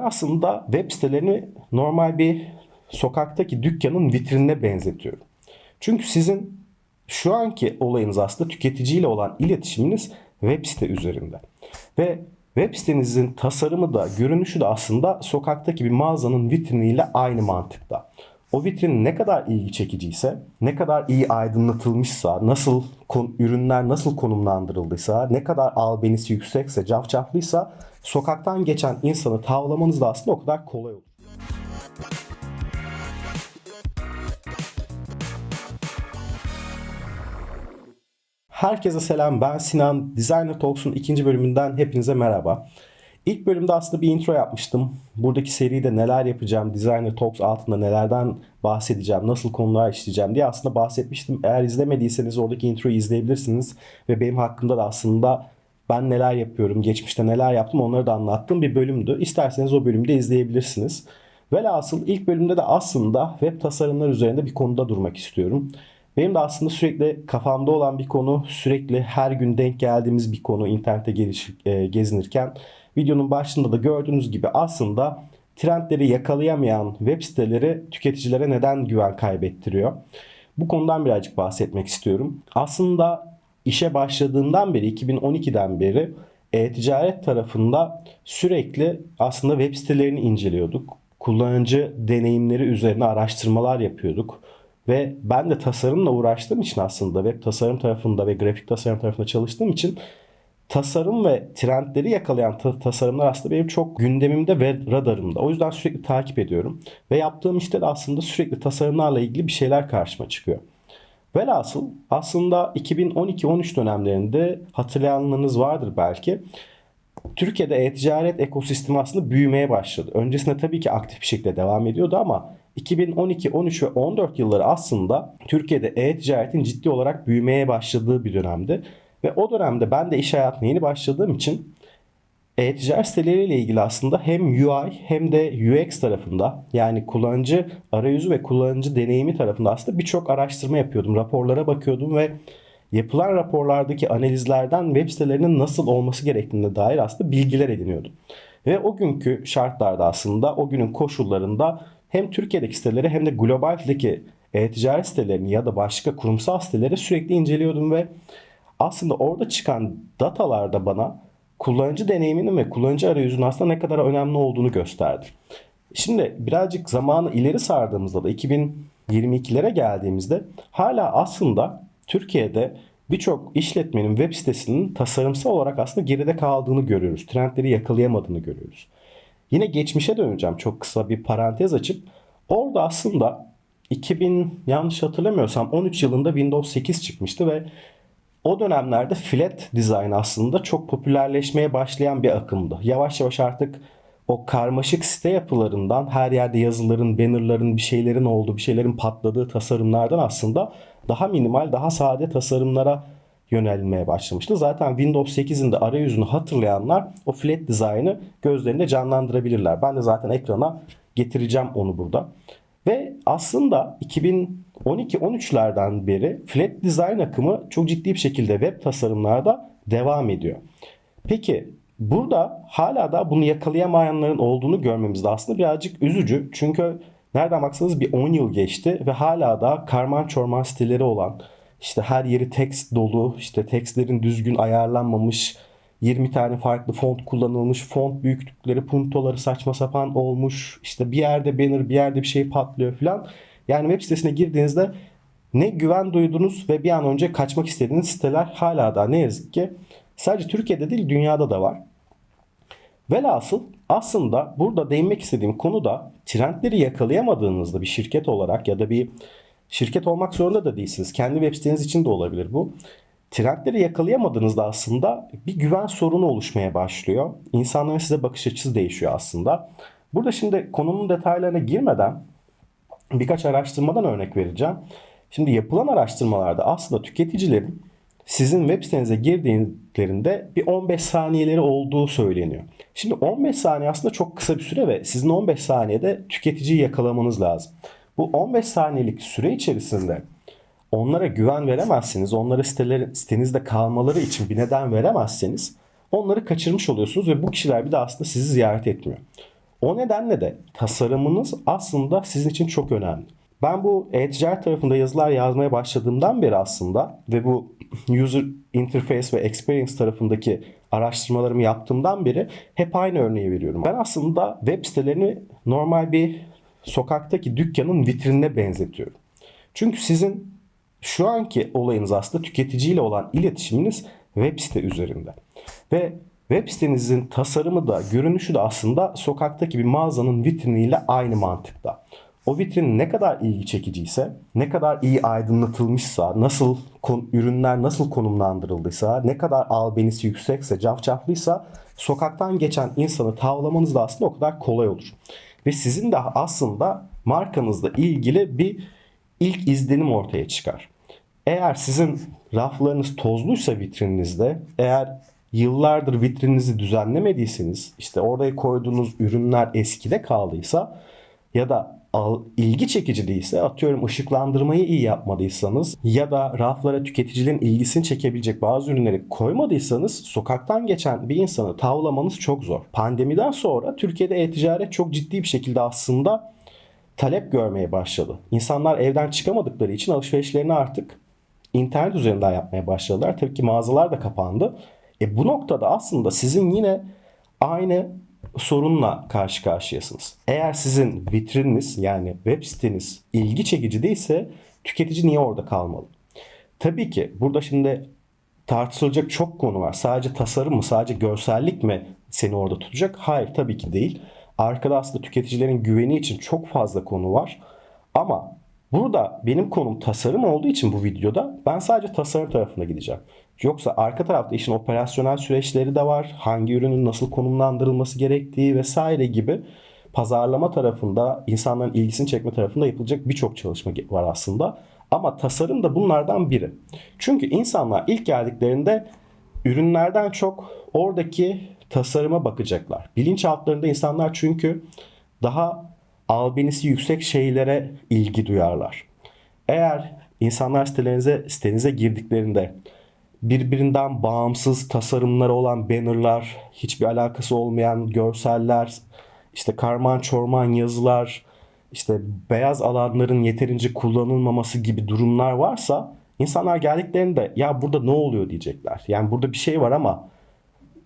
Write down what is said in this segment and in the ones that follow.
Ben aslında web sitelerini normal bir sokaktaki dükkanın vitrinine benzetiyorum. Çünkü sizin şu anki olayınız aslında tüketiciyle olan iletişiminiz web site üzerinde. Ve web sitenizin tasarımı da görünüşü de aslında sokaktaki bir mağazanın vitriniyle aynı mantıkta. O vitrin ne kadar ilgi çekiciyse, ne kadar iyi aydınlatılmışsa, nasıl ürünler nasıl konumlandırıldıysa, ne kadar albenisi yüksekse, cafcaflıysa sokaktan geçen insanı tavlamanız da aslında o kadar kolay olur. Herkese selam ben Sinan. Designer Talks'un ikinci bölümünden hepinize merhaba. İlk bölümde aslında bir intro yapmıştım. Buradaki seride neler yapacağım, Designer Talks altında nelerden bahsedeceğim, nasıl konular işleyeceğim diye aslında bahsetmiştim. Eğer izlemediyseniz oradaki introyu izleyebilirsiniz. Ve benim hakkımda da aslında ben neler yapıyorum, geçmişte neler yaptım onları da anlattığım bir bölümdü. İsterseniz o bölümde izleyebilirsiniz. Velhasıl ilk bölümde de aslında web tasarımlar üzerinde bir konuda durmak istiyorum. Benim de aslında sürekli kafamda olan bir konu, sürekli her gün denk geldiğimiz bir konu internette e, gezinirken videonun başında da gördüğünüz gibi aslında trendleri yakalayamayan web siteleri tüketicilere neden güven kaybettiriyor? Bu konudan birazcık bahsetmek istiyorum. Aslında işe başladığımdan beri 2012'den beri e-ticaret tarafında sürekli aslında web sitelerini inceliyorduk. Kullanıcı deneyimleri üzerine araştırmalar yapıyorduk. Ve ben de tasarımla uğraştığım için aslında web tasarım tarafında ve grafik tasarım tarafında çalıştığım için tasarım ve trendleri yakalayan ta- tasarımlar aslında benim çok gündemimde ve radarımda. O yüzden sürekli takip ediyorum. Ve yaptığım işte de aslında sürekli tasarımlarla ilgili bir şeyler karşıma çıkıyor. Velhasıl aslında 2012-13 dönemlerinde hatırlayanlarınız vardır belki. Türkiye'de e-ticaret ekosistemi aslında büyümeye başladı. Öncesinde tabii ki aktif bir şekilde devam ediyordu ama 2012, 13 ve 14 yılları aslında Türkiye'de e-ticaretin ciddi olarak büyümeye başladığı bir dönemdi. Ve o dönemde ben de iş hayatına yeni başladığım için e-ticaret siteleriyle ilgili aslında hem UI hem de UX tarafında yani kullanıcı arayüzü ve kullanıcı deneyimi tarafında aslında birçok araştırma yapıyordum. Raporlara bakıyordum ve yapılan raporlardaki analizlerden web sitelerinin nasıl olması gerektiğine dair aslında bilgiler ediniyordum. Ve o günkü şartlarda aslında o günün koşullarında hem Türkiye'deki siteleri hem de globaldeki e-ticaret sitelerini ya da başka kurumsal siteleri sürekli inceliyordum ve aslında orada çıkan datalarda bana kullanıcı deneyiminin ve kullanıcı arayüzünün aslında ne kadar önemli olduğunu gösterdi. Şimdi birazcık zamanı ileri sardığımızda da 2022'lere geldiğimizde hala aslında Türkiye'de birçok işletmenin web sitesinin tasarımsal olarak aslında geride kaldığını görüyoruz. Trendleri yakalayamadığını görüyoruz. Yine geçmişe döneceğim çok kısa bir parantez açıp. Orada aslında 2000 yanlış hatırlamıyorsam 13 yılında Windows 8 çıkmıştı ve o dönemlerde flat design aslında çok popülerleşmeye başlayan bir akımdı. Yavaş yavaş artık o karmaşık site yapılarından her yerde yazıların, bannerların, bir şeylerin olduğu, bir şeylerin patladığı tasarımlardan aslında daha minimal, daha sade tasarımlara yönelmeye başlamıştı. Zaten Windows 8'in de arayüzünü hatırlayanlar o flat design'ı gözlerinde canlandırabilirler. Ben de zaten ekrana getireceğim onu burada. Ve aslında 2012-13'lerden beri flat design akımı çok ciddi bir şekilde web tasarımlarda devam ediyor. Peki burada hala da bunu yakalayamayanların olduğunu görmemiz de aslında birazcık üzücü. Çünkü nereden baksanız bir 10 yıl geçti ve hala da karman çorman siteleri olan işte her yeri text dolu, işte tekstlerin düzgün ayarlanmamış, 20 tane farklı font kullanılmış, font büyüklükleri, puntoları saçma sapan olmuş, işte bir yerde banner, bir yerde bir şey patlıyor falan. Yani web sitesine girdiğinizde ne güven duydunuz ve bir an önce kaçmak istediğiniz siteler hala da ne yazık ki sadece Türkiye'de değil dünyada da var. Velhasıl aslında burada değinmek istediğim konu da trendleri yakalayamadığınızda bir şirket olarak ya da bir şirket olmak zorunda da değilsiniz. Kendi web siteniz için de olabilir bu. Trendleri yakalayamadığınızda aslında bir güven sorunu oluşmaya başlıyor. İnsanların size bakış açısı değişiyor aslında. Burada şimdi konunun detaylarına girmeden birkaç araştırmadan örnek vereceğim. Şimdi yapılan araştırmalarda aslında tüketicilerin sizin web sitenize girdiklerinde bir 15 saniyeleri olduğu söyleniyor. Şimdi 15 saniye aslında çok kısa bir süre ve sizin 15 saniyede tüketiciyi yakalamanız lazım. Bu 15 saniyelik süre içerisinde onlara güven veremezseniz, onlara siteler, sitenizde kalmaları için bir neden veremezseniz onları kaçırmış oluyorsunuz ve bu kişiler bir de aslında sizi ziyaret etmiyor. O nedenle de tasarımınız aslında sizin için çok önemli. Ben bu e-ticaret tarafında yazılar yazmaya başladığımdan beri aslında ve bu user interface ve experience tarafındaki araştırmalarımı yaptığımdan beri hep aynı örneği veriyorum. Ben aslında web sitelerini normal bir sokaktaki dükkanın vitrinine benzetiyorum. Çünkü sizin şu anki olayınız aslında tüketiciyle olan iletişiminiz web site üzerinde. Ve web sitenizin tasarımı da görünüşü de aslında sokaktaki bir mağazanın vitriniyle aynı mantıkta. O vitrin ne kadar ilgi çekiciyse, ne kadar iyi aydınlatılmışsa, nasıl ürünler nasıl konumlandırıldıysa, ne kadar albenisi yüksekse, cafcaflıysa sokaktan geçen insanı tavlamanız da aslında o kadar kolay olur. Ve sizin de aslında markanızla ilgili bir ilk izlenim ortaya çıkar. Eğer sizin raflarınız tozluysa vitrininizde, eğer yıllardır vitrininizi düzenlemediyseniz, işte oraya koyduğunuz ürünler eskide kaldıysa ya da ilgi çekici değilse atıyorum ışıklandırmayı iyi yapmadıysanız ya da raflara tüketicilerin ilgisini çekebilecek bazı ürünleri koymadıysanız sokaktan geçen bir insanı tavlamanız çok zor. Pandemiden sonra Türkiye'de e-ticaret çok ciddi bir şekilde aslında talep görmeye başladı. İnsanlar evden çıkamadıkları için alışverişlerini artık internet üzerinden yapmaya başladılar. Tabii ki mağazalar da kapandı. E bu noktada aslında sizin yine aynı sorunla karşı karşıyasınız. Eğer sizin vitrininiz yani web siteniz ilgi çekici değilse tüketici niye orada kalmalı? Tabii ki burada şimdi tartışılacak çok konu var. Sadece tasarım mı, sadece görsellik mi seni orada tutacak? Hayır tabii ki değil. Arkada aslında tüketicilerin güveni için çok fazla konu var. Ama burada benim konum tasarım olduğu için bu videoda ben sadece tasarım tarafına gideceğim. Yoksa arka tarafta işin operasyonel süreçleri de var. Hangi ürünün nasıl konumlandırılması gerektiği vesaire gibi pazarlama tarafında, insanların ilgisini çekme tarafında yapılacak birçok çalışma var aslında. Ama tasarım da bunlardan biri. Çünkü insanlar ilk geldiklerinde ürünlerden çok oradaki tasarıma bakacaklar. Bilinçaltlarında insanlar çünkü daha albenisi yüksek şeylere ilgi duyarlar. Eğer insanlar sitelerinize, sitenize girdiklerinde birbirinden bağımsız tasarımları olan bannerlar, hiçbir alakası olmayan görseller, işte karman çorman yazılar, işte beyaz alanların yeterince kullanılmaması gibi durumlar varsa insanlar geldiklerinde ya burada ne oluyor diyecekler. Yani burada bir şey var ama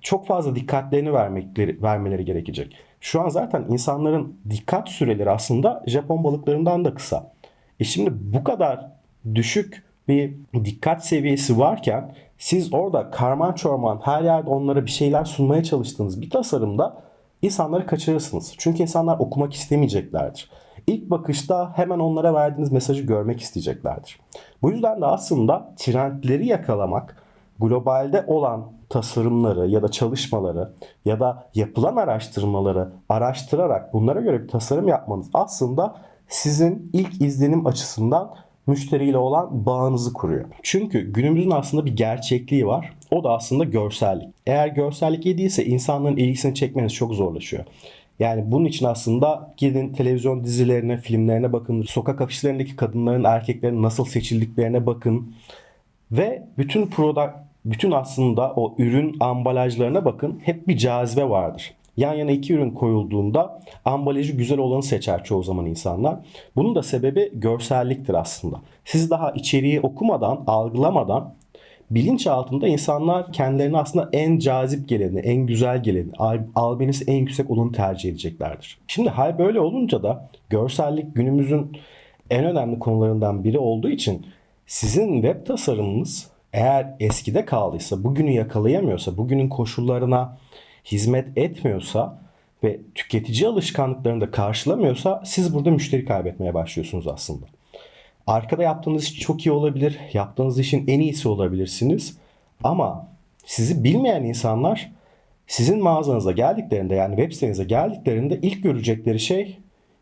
çok fazla dikkatlerini vermekleri, vermeleri gerekecek. Şu an zaten insanların dikkat süreleri aslında Japon balıklarından da kısa. E şimdi bu kadar düşük bir dikkat seviyesi varken siz orada karman çorman her yerde onlara bir şeyler sunmaya çalıştığınız bir tasarımda insanları kaçırırsınız. Çünkü insanlar okumak istemeyeceklerdir. İlk bakışta hemen onlara verdiğiniz mesajı görmek isteyeceklerdir. Bu yüzden de aslında trendleri yakalamak, globalde olan tasarımları ya da çalışmaları ya da yapılan araştırmaları araştırarak bunlara göre bir tasarım yapmanız aslında sizin ilk izlenim açısından müşteriyle olan bağınızı kuruyor. Çünkü günümüzün aslında bir gerçekliği var. O da aslında görsellik. Eğer görsellik iyi değilse insanların ilgisini çekmeniz çok zorlaşıyor. Yani bunun için aslında gidin televizyon dizilerine, filmlerine bakın. Sokak afişlerindeki kadınların, erkeklerin nasıl seçildiklerine bakın. Ve bütün product, bütün aslında o ürün ambalajlarına bakın. Hep bir cazibe vardır. Yan yana iki ürün koyulduğunda ambalajı güzel olanı seçer çoğu zaman insanlar. Bunun da sebebi görselliktir aslında. Siz daha içeriği okumadan, algılamadan bilinç altında insanlar kendilerine aslında en cazip geleni, en güzel geleni, albenisi en yüksek olanı tercih edeceklerdir. Şimdi hal böyle olunca da görsellik günümüzün en önemli konularından biri olduğu için sizin web tasarımınız eğer eskide kaldıysa, bugünü yakalayamıyorsa, bugünün koşullarına hizmet etmiyorsa ve tüketici alışkanlıklarını da karşılamıyorsa siz burada müşteri kaybetmeye başlıyorsunuz aslında. Arkada yaptığınız iş çok iyi olabilir. Yaptığınız işin en iyisi olabilirsiniz. Ama sizi bilmeyen insanlar sizin mağazanıza geldiklerinde yani web sitenize geldiklerinde ilk görecekleri şey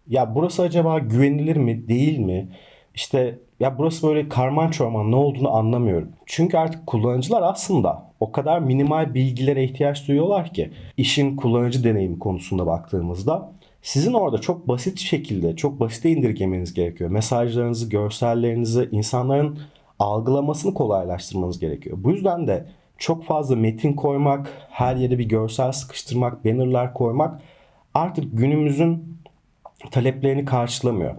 ya burası acaba güvenilir mi değil mi? İşte ya burası böyle karman çorman ne olduğunu anlamıyorum. Çünkü artık kullanıcılar aslında o kadar minimal bilgilere ihtiyaç duyuyorlar ki işin kullanıcı deneyimi konusunda baktığımızda sizin orada çok basit şekilde, çok basite indirgemeniz gerekiyor. Mesajlarınızı, görsellerinizi insanların algılamasını kolaylaştırmanız gerekiyor. Bu yüzden de çok fazla metin koymak, her yere bir görsel sıkıştırmak, bannerlar koymak artık günümüzün taleplerini karşılamıyor.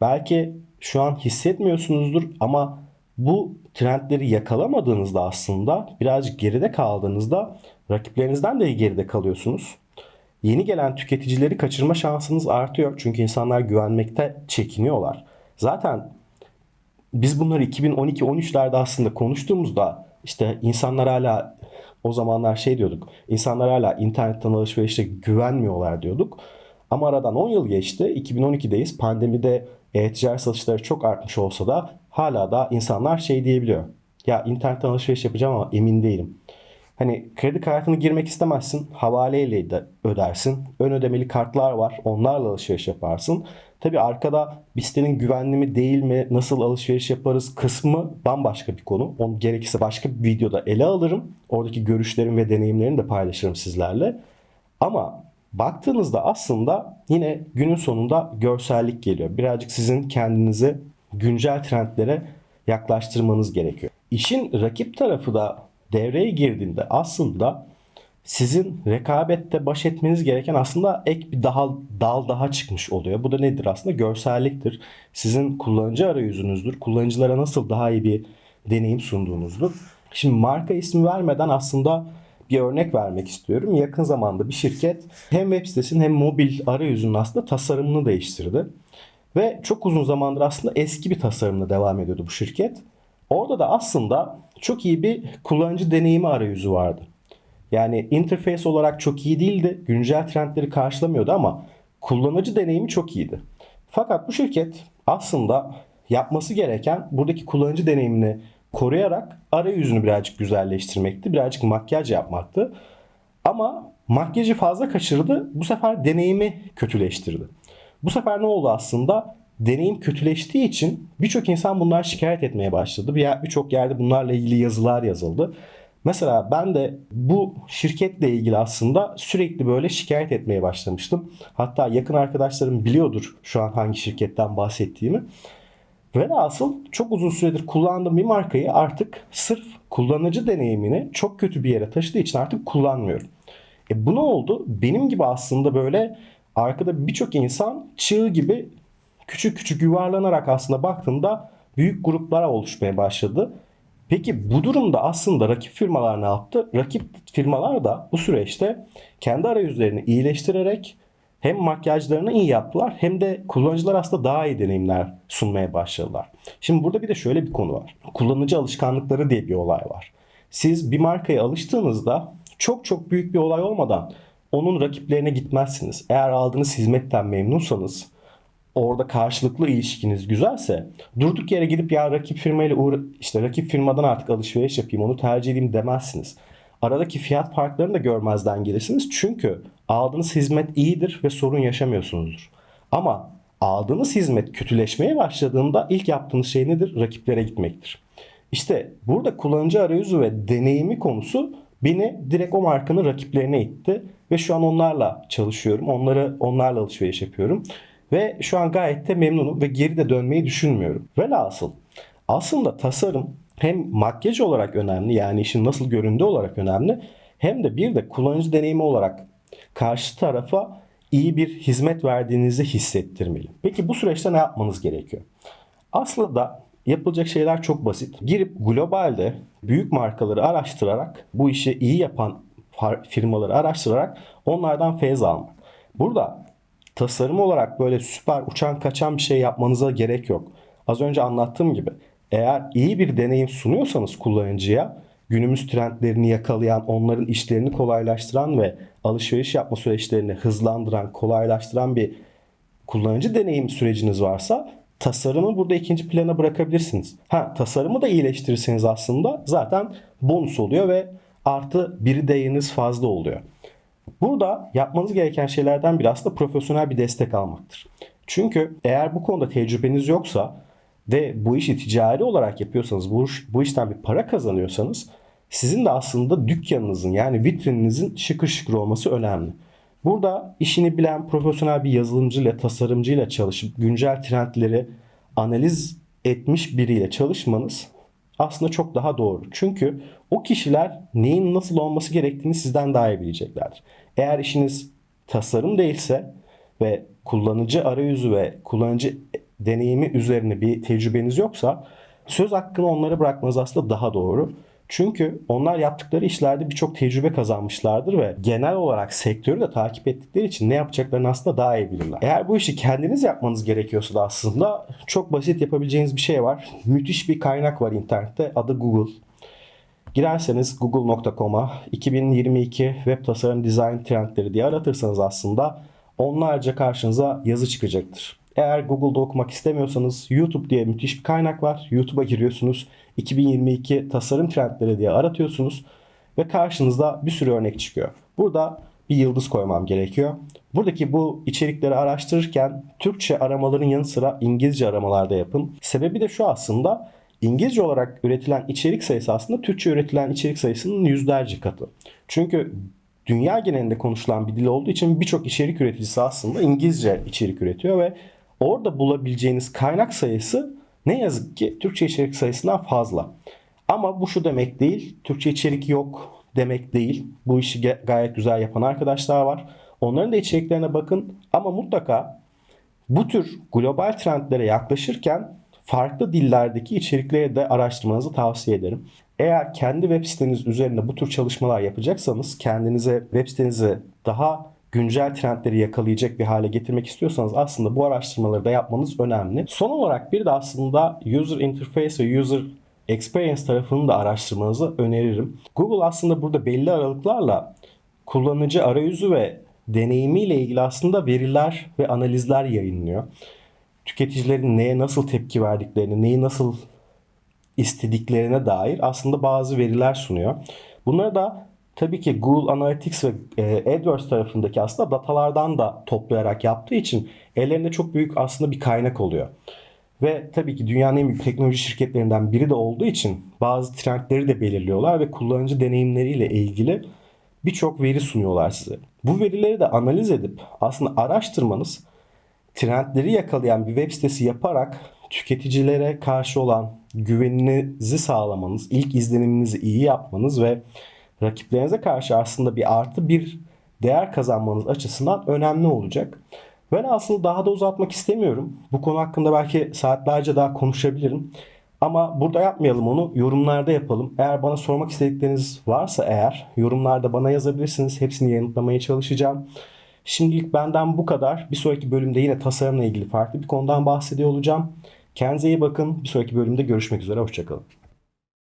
Belki şu an hissetmiyorsunuzdur ama bu trendleri yakalamadığınızda aslında birazcık geride kaldığınızda rakiplerinizden de geride kalıyorsunuz. Yeni gelen tüketicileri kaçırma şansınız artıyor. Çünkü insanlar güvenmekte çekiniyorlar. Zaten biz bunları 2012-13'lerde aslında konuştuğumuzda işte insanlar hala o zamanlar şey diyorduk. İnsanlar hala internetten alışverişe güvenmiyorlar diyorduk. Ama aradan 10 yıl geçti. 2012'deyiz. Pandemide e-ticaret satışları çok artmış olsa da hala da insanlar şey diyebiliyor. Ya internetten alışveriş yapacağım ama emin değilim. Hani kredi kartını girmek istemezsin. Havaleyle de ödersin. Ön ödemeli kartlar var. Onlarla alışveriş yaparsın. Tabi arkada bir sitenin güvenli mi değil mi, nasıl alışveriş yaparız kısmı bambaşka bir konu. Onu gerekirse başka bir videoda ele alırım. Oradaki görüşlerim ve deneyimlerimi de paylaşırım sizlerle. Ama baktığınızda aslında yine günün sonunda görsellik geliyor. Birazcık sizin kendinizi güncel trendlere yaklaştırmanız gerekiyor. İşin rakip tarafı da devreye girdiğinde aslında sizin rekabette baş etmeniz gereken aslında ek bir daha dal daha çıkmış oluyor. Bu da nedir aslında? Görselliktir. Sizin kullanıcı arayüzünüzdür. Kullanıcılara nasıl daha iyi bir deneyim sunduğunuzdur. Şimdi marka ismi vermeden aslında bir örnek vermek istiyorum. Yakın zamanda bir şirket hem web sitesinin hem mobil arayüzünün aslında tasarımını değiştirdi. Ve çok uzun zamandır aslında eski bir tasarımla devam ediyordu bu şirket. Orada da aslında çok iyi bir kullanıcı deneyimi arayüzü vardı. Yani interface olarak çok iyi değildi. Güncel trendleri karşılamıyordu ama kullanıcı deneyimi çok iyiydi. Fakat bu şirket aslında yapması gereken buradaki kullanıcı deneyimini koruyarak arayüzünü birazcık güzelleştirmekti. Birazcık makyaj yapmaktı. Ama makyajı fazla kaçırdı. Bu sefer deneyimi kötüleştirdi. Bu sefer ne oldu aslında? Deneyim kötüleştiği için birçok insan bunlar şikayet etmeye başladı. Birçok yerde bunlarla ilgili yazılar yazıldı. Mesela ben de bu şirketle ilgili aslında sürekli böyle şikayet etmeye başlamıştım. Hatta yakın arkadaşlarım biliyordur şu an hangi şirketten bahsettiğimi. Ve asıl çok uzun süredir kullandığım bir markayı artık sırf kullanıcı deneyimini çok kötü bir yere taşıdığı için artık kullanmıyorum. E bu ne oldu? Benim gibi aslında böyle arkada birçok insan çığ gibi küçük küçük yuvarlanarak aslında baktığımda büyük gruplara oluşmaya başladı. Peki bu durumda aslında rakip firmalar ne yaptı? Rakip firmalar da bu süreçte kendi arayüzlerini iyileştirerek hem makyajlarını iyi yaptılar hem de kullanıcılar aslında daha iyi deneyimler sunmaya başladılar. Şimdi burada bir de şöyle bir konu var. Kullanıcı alışkanlıkları diye bir olay var. Siz bir markaya alıştığınızda çok çok büyük bir olay olmadan onun rakiplerine gitmezsiniz. Eğer aldığınız hizmetten memnunsanız orada karşılıklı ilişkiniz güzelse durduk yere gidip ya rakip firmayla uğra işte rakip firmadan artık alışveriş yapayım onu tercih edeyim demezsiniz. Aradaki fiyat farklarını da görmezden gelirsiniz. Çünkü aldığınız hizmet iyidir ve sorun yaşamıyorsunuzdur. Ama aldığınız hizmet kötüleşmeye başladığında ilk yaptığınız şey nedir? Rakiplere gitmektir. İşte burada kullanıcı arayüzü ve deneyimi konusu beni direkt o markanın rakiplerine itti ve şu an onlarla çalışıyorum. Onları onlarla alışveriş yapıyorum. Ve şu an gayet de memnunum ve geri de dönmeyi düşünmüyorum. Velhasıl aslında tasarım hem makyaj olarak önemli yani işin nasıl göründüğü olarak önemli hem de bir de kullanıcı deneyimi olarak karşı tarafa iyi bir hizmet verdiğinizi hissettirmeli. Peki bu süreçte ne yapmanız gerekiyor? Aslında yapılacak şeyler çok basit. Girip globalde büyük markaları araştırarak bu işi iyi yapan firmaları araştırarak onlardan feyz almak. Burada tasarım olarak böyle süper uçan kaçan bir şey yapmanıza gerek yok. Az önce anlattığım gibi eğer iyi bir deneyim sunuyorsanız kullanıcıya günümüz trendlerini yakalayan, onların işlerini kolaylaştıran ve alışveriş yapma süreçlerini hızlandıran, kolaylaştıran bir kullanıcı deneyim süreciniz varsa tasarımı burada ikinci plana bırakabilirsiniz. Ha tasarımı da iyileştirirseniz aslında zaten bonus oluyor ve artı biri değeriniz fazla oluyor. Burada yapmanız gereken şeylerden biri aslında profesyonel bir destek almaktır. Çünkü eğer bu konuda tecrübeniz yoksa ve bu işi ticari olarak yapıyorsanız, bu, bu işten bir para kazanıyorsanız sizin de aslında dükkanınızın yani vitrininizin şıkır şıkır olması önemli. Burada işini bilen profesyonel bir yazılımcıyla, tasarımcıyla çalışıp güncel trendleri analiz etmiş biriyle çalışmanız aslında çok daha doğru. Çünkü o kişiler neyin nasıl olması gerektiğini sizden daha iyi bileceklerdir. Eğer işiniz tasarım değilse ve kullanıcı arayüzü ve kullanıcı deneyimi üzerine bir tecrübeniz yoksa söz hakkını onlara bırakmanız aslında daha doğru. Çünkü onlar yaptıkları işlerde birçok tecrübe kazanmışlardır ve genel olarak sektörü de takip ettikleri için ne yapacaklarını aslında daha iyi bilirler. Eğer bu işi kendiniz yapmanız gerekiyorsa da aslında çok basit yapabileceğiniz bir şey var. Müthiş bir kaynak var internette adı Google. Girerseniz google.com'a 2022 web tasarım dizayn trendleri diye aratırsanız aslında onlarca karşınıza yazı çıkacaktır. Eğer Google'da okumak istemiyorsanız YouTube diye müthiş bir kaynak var. YouTube'a giriyorsunuz. 2022 tasarım trendleri diye aratıyorsunuz ve karşınızda bir sürü örnek çıkıyor. Burada bir yıldız koymam gerekiyor. Buradaki bu içerikleri araştırırken Türkçe aramaların yanı sıra İngilizce aramalarda yapın. Sebebi de şu aslında İngilizce olarak üretilen içerik sayısı aslında Türkçe üretilen içerik sayısının yüzlerce katı. Çünkü dünya genelinde konuşulan bir dil olduğu için birçok içerik üreticisi aslında İngilizce içerik üretiyor ve orada bulabileceğiniz kaynak sayısı ne yazık ki Türkçe içerik sayısından fazla. Ama bu şu demek değil, Türkçe içerik yok demek değil. Bu işi gayet güzel yapan arkadaşlar var. Onların da içeriklerine bakın ama mutlaka bu tür global trendlere yaklaşırken farklı dillerdeki içerikleri de araştırmanızı tavsiye ederim. Eğer kendi web siteniz üzerinde bu tür çalışmalar yapacaksanız, kendinize web sitenizi daha güncel trendleri yakalayacak bir hale getirmek istiyorsanız aslında bu araştırmaları da yapmanız önemli. Son olarak bir de aslında user interface ve user experience tarafını da araştırmanızı öneririm. Google aslında burada belli aralıklarla kullanıcı arayüzü ve deneyimiyle ilgili aslında veriler ve analizler yayınlıyor. Tüketicilerin neye nasıl tepki verdiklerini, neyi nasıl istediklerine dair aslında bazı veriler sunuyor. Bunları da tabii ki Google Analytics ve e, AdWords tarafındaki aslında datalardan da toplayarak yaptığı için ellerinde çok büyük aslında bir kaynak oluyor. Ve tabii ki dünyanın en büyük teknoloji şirketlerinden biri de olduğu için bazı trendleri de belirliyorlar ve kullanıcı deneyimleriyle ilgili birçok veri sunuyorlar size. Bu verileri de analiz edip aslında araştırmanız trendleri yakalayan bir web sitesi yaparak tüketicilere karşı olan güveninizi sağlamanız, ilk izleniminizi iyi yapmanız ve rakiplerinize karşı aslında bir artı bir değer kazanmanız açısından önemli olacak. Ben aslında daha da uzatmak istemiyorum. Bu konu hakkında belki saatlerce daha konuşabilirim. Ama burada yapmayalım onu. Yorumlarda yapalım. Eğer bana sormak istedikleriniz varsa eğer yorumlarda bana yazabilirsiniz. Hepsini yanıtlamaya çalışacağım. Şimdilik benden bu kadar. Bir sonraki bölümde yine tasarımla ilgili farklı bir konudan bahsediyor olacağım. Kendinize iyi bakın. Bir sonraki bölümde görüşmek üzere. Hoşçakalın.